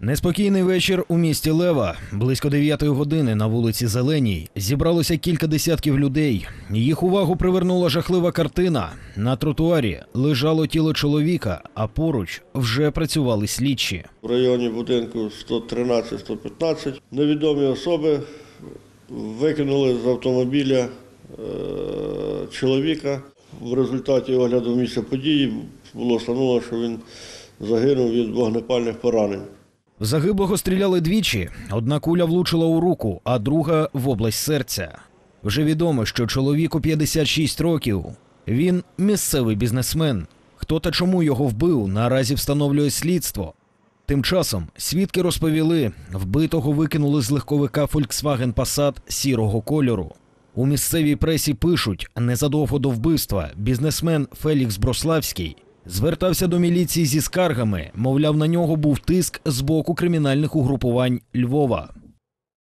Неспокійний вечір у місті Лева. Близько 9 години на вулиці Зеленій зібралося кілька десятків людей. Їх увагу привернула жахлива картина. На тротуарі лежало тіло чоловіка, а поруч вже працювали слідчі. В районі будинку 113-115 невідомі особи викинули з автомобіля е, чоловіка. В результаті огляду місця події було встановлено, що він загинув від вогнепальних поранень. В загиблого стріляли двічі. Одна куля влучила у руку, а друга в область серця. Вже відомо, що чоловіку 56 років. Він місцевий бізнесмен. Хто та чому його вбив, наразі встановлює слідство. Тим часом свідки розповіли, вбитого викинули з легковика Volkswagen Passat сірого кольору. У місцевій пресі пишуть, незадовго до вбивства бізнесмен Фелікс Брославський звертався до міліції зі скаргами, мовляв, на нього був тиск з боку кримінальних угрупувань Львова.